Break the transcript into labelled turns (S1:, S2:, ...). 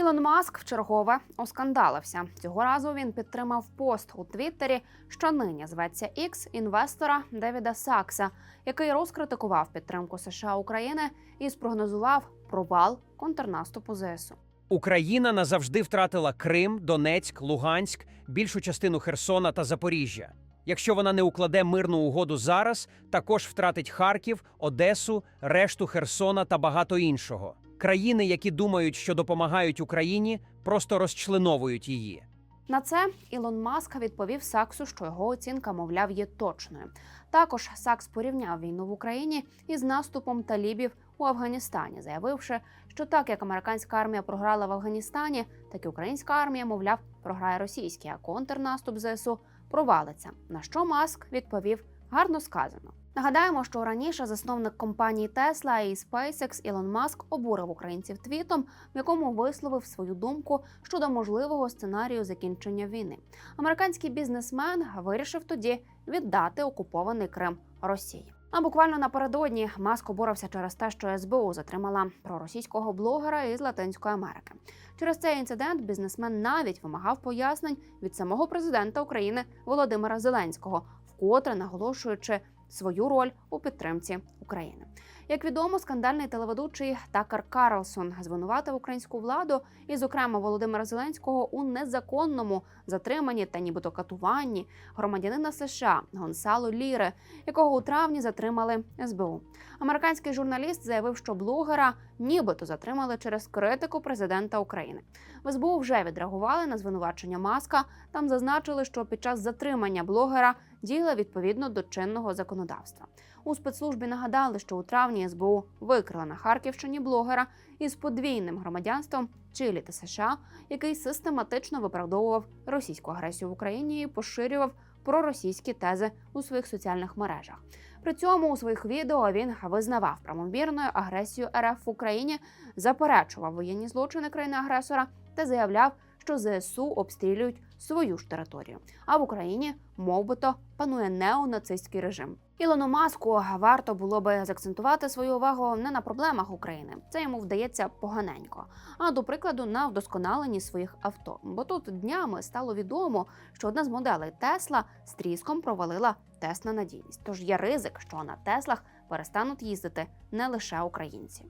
S1: Ілон Маск вчергове оскандалився. Цього разу він підтримав пост у Твіттері, що нині зветься X інвестора Девіда Сакса, який розкритикував підтримку США України і спрогнозував провал контрнаступу ЗСУ.
S2: Україна назавжди втратила Крим, Донецьк, Луганськ, більшу частину Херсона та Запоріжжя. Якщо вона не укладе мирну угоду зараз, також втратить Харків, Одесу, решту Херсона та багато іншого. Країни, які думають, що допомагають Україні, просто розчленовують її.
S1: На це Ілон Маск відповів Саксу, що його оцінка, мовляв, є точною. Також Сакс порівняв війну в Україні із наступом талібів у Афганістані, заявивши, що так як американська армія програла в Афганістані, так і українська армія, мовляв, програє російський, а контрнаступ ЗСУ провалиться. На що Маск відповів гарно сказано. Нагадаємо, що раніше засновник компанії Tesla і SpaceX Ілон Маск обурив українців твітом, в якому висловив свою думку щодо можливого сценарію закінчення війни. Американський бізнесмен вирішив тоді віддати окупований Крим Росії. А буквально напередодні Маск обурився через те, що СБУ затримала проросійського блогера із Латинської Америки. Через цей інцидент бізнесмен навіть вимагав пояснень від самого президента України Володимира Зеленського, вкотре наголошуючи свою роль у підтримці України. Як відомо, скандальний телеведучий Такер Карлсон звинуватив українську владу і, зокрема, Володимира Зеленського у незаконному затриманні та нібито катуванні громадянина США Гонсало Ліре, якого у травні затримали СБУ. Американський журналіст заявив, що блогера нібито затримали через критику президента України. В СБУ вже відреагували на звинувачення Маска. Там зазначили, що під час затримання блогера діяли відповідно до чинного законодавства. У спецслужбі нагадали, що у травні СБУ викрила на Харківщині блогера із подвійним громадянством Чилі та США, який систематично виправдовував російську агресію в Україні і поширював проросійські тези у своїх соціальних мережах. При цьому у своїх відео він визнавав правомірною агресію РФ в Україні, заперечував воєнні злочини країни-агресора та заявляв, що ЗСУ обстрілюють свою ж територію. А в Україні, мовбито, панує неонацистський режим. Ілону Маску варто було би закцентувати свою увагу не на проблемах України. Це йому вдається поганенько. А до прикладу, на вдосконаленні своїх авто. Бо тут днями стало відомо, що одна з моделей Тесла з тріском провалила тест на надійність. Тож є ризик, що на Теслах перестануть їздити не лише українці.